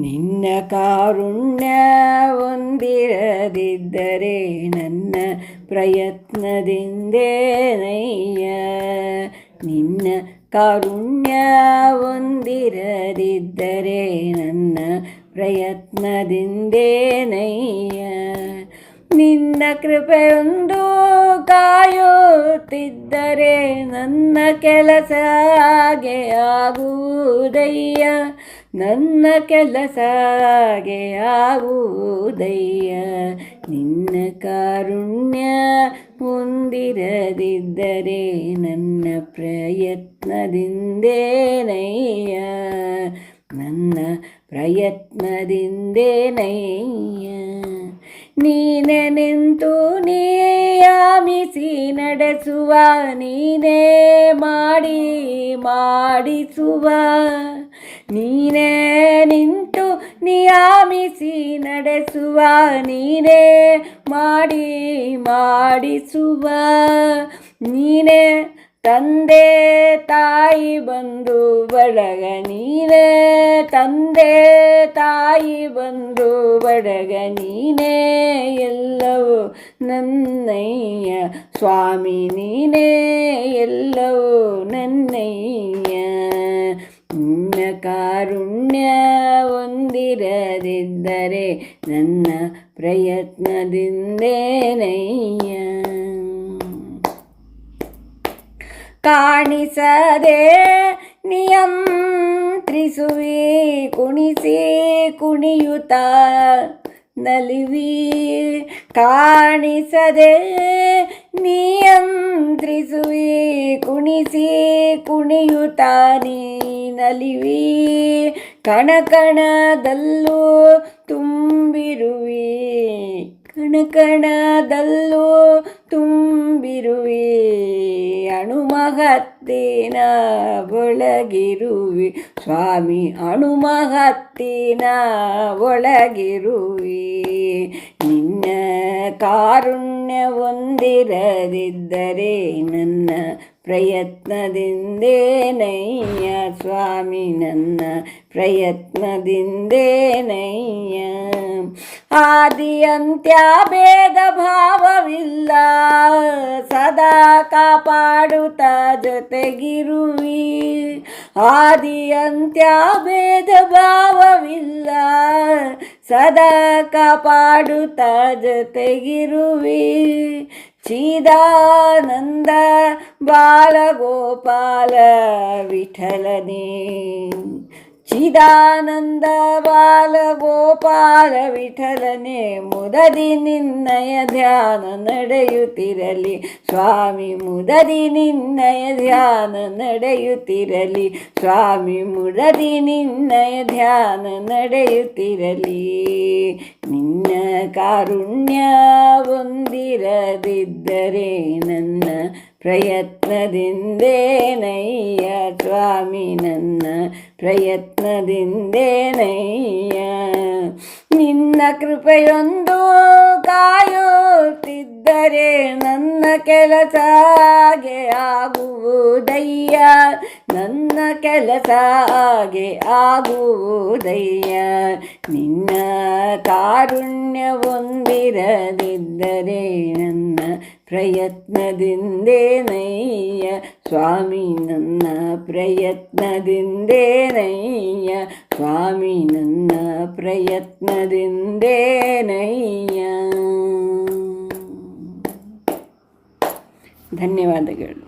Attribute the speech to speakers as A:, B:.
A: ನಿನ್ನ ಕಾರುಣ್ಯ ಹೊಂದಿರದಿದ್ದರೆ ನನ್ನ ಪ್ರಯತ್ನದಿಂದೇನಯ್ಯ ನಿನ್ನ ಕಾರುಣ್ಯ ಹೊಂದಿರದಿದ್ದರೆ ನನ್ನ ಪ್ರಯತ್ನದಿಂದೇನಯ್ಯ ನಿನ್ನ ಕೃಪೆಯೊಂದು ಕಾಯುತ್ತಿದ್ದರೆ ನನ್ನ ಕೆಲಸ ಹಾಗೆ ಆಗುವುದಯ್ಯ. ನನ್ನ ಕೆಲಸ ಹಾಗೆ ಆಗುವುದಯ್ಯ. ನಿನ್ನ ಕಾರುಣ್ಯ ಹೊಂದಿರದಿದ್ದರೆ ನನ್ನ ಪ್ರಯತ್ನದಿಂದೇನಯ್ಯ. ನನ್ನ ಪ್ರಯತ್ನದಿಂದೇನಯ್ಯ. ನೀನೆ ನಿಂತು ನೀಯಾಮಿಸಿ ನಡೆಸುವ, ನೀನೇ ಮಾಡಿ ಮಾಡಿಸುವ. ನೀನೇ ನಿಂತು ನಿಯಾಮಿಸಿ ನಡೆಸುವ, ನೀನೇ ಮಾಡಿ ಮಾಡಿಸುವ. ನೀನೇ ತಂದೆ ತಾಯಿ ಬಂದು ಬಡಗ ನೀನೇ ತಂದೆ ತಾಯಿ ಬಂದು ಬಡಗ ನೀನೇ ಎಲ್ಲವೂ ನನ್ನಯ್ಯ ಸ್ವಾಮಿ ನೀನೇ ಎಲ್ಲವೂ ನನ್ನಯ್ಯ ನಿನ್ನ ಕಾರುಣ್ಯ ಹೊಂದಿರದಿದ್ದರೆ ನನ್ನ ಪ್ರಯತ್ನದಿಂದೇನಯ್ಯ ಕಾಣಿಸದೆ ನಿಯಂತ್ರಿಸುವಿ, ಕುಣಿಸಿ ಕುಣಿಯುತ್ತ ನಲಿವಿ. ಕಾಣಿಸದೆ ನಿಯಂತ್ರಿಸುವಿ, ಕುಣಿಸಿ ಕುಣಿಯುತ್ತ ನೀ ನಲಿವಿ. ಕಣಕಣದಲ್ಲೂ ತುಂಬಿರುವಿ ಕಣಕಣದಲ್ಲೂ ತುಂಬಿರುವಿ. ಅಣುಮಹತ್ತಿನ ಒಳಗಿರುವಿ ಸ್ವಾಮಿ ಅಣುಮಹತ್ತಿನ ಒಳಗಿರುವಿ ನಿನ್ನ ಕಾರುಣ್ಯ ಹೊಂದಿರದಿದ್ದರೆ ನನ್ನ ಪ್ರಯತ್ನದಿಂದೇನಯ್ಯ ಸ್ವಾಮಿ ನನ್ನ ಪ್ರಯತ್ನದಿಂದೇನಯ್ಯ? ಆದಿಯಂತ್ಯ ಭೇದ ಭಾವವಿಲ್ಲ ಸದಾ ಕಾಪಾಡುತ್ತ ಜೊತೆಗಿರುವಿ. ಆದಿಯಂತ್ಯ ಭೇದ ಭಾವವಿಲ್ಲ ಸದಾ ಕಾಪಾಡುತ್ತ ಜೊತೆಗಿರುವಿ. ಚಿದಾನಂದ ಬಾಲಗೋಪಾಲ ವಿಠಲನೇ. ಚಿದಾನಂದ ಬಾಲಗೋಪಾಲ ವಿಠಲನೆ ಮುದದಿ ನಿನ್ನಯ ಧ್ಯಾನ ನಡೆಯುತ್ತಿರಲಿ ಸ್ವಾಮಿ ಮುದದಿ ನಿನ್ನಯ ಧ್ಯಾನ ನಡೆಯುತ್ತಿರಲಿ ಸ್ವಾಮಿ ಮುದದಿ ನಿನ್ನಯ ಧ್ಯಾನ ನಡೆಯುತ್ತಿರಲಿ ನಿನ್ನ ಕಾರುಣ್ಯ ಹೊಂದಿರದಿದ್ದರೆ ನನ್ನ ಪ್ರಯತ್ನದಿಂದೇನಯ್ಯ ಸ್ವಾಮಿ ನನ್ನ ಪ್ರಯತ್ನದಿಂದೇನಯ್ಯ? ನಿನ್ನ ಕೃಪೆಯೊಂದು ಕಾಯುತ್ತಿದ್ದರೆ ನನ್ನ ಕೆಲಸ ಹಾಗೆ ಆಗುವುದಯ್ಯ? ನನ್ನ ಕೆಲಸ ಹಾಗೆ ಆಗುವುದಯ್ಯ? ನಿನ್ನ ಕಾರುಣ್ಯ ಹೊಂದಿರದಿದ್ದರೆ ನನ್ನ ಪ್ರಯತ್ನದಿಂದೇನಯ್ಯ ಸ್ವಾಮಿ ನನ್ನ ಪ್ರಯತ್ನದಿಂದೇನಯ್ಯ ಸ್ವಾಮಿ ನನ್ನ ಪ್ರಯತ್ನದಿಂದೇನಯ್ಯ ಧನ್ಯವಾದಗಳು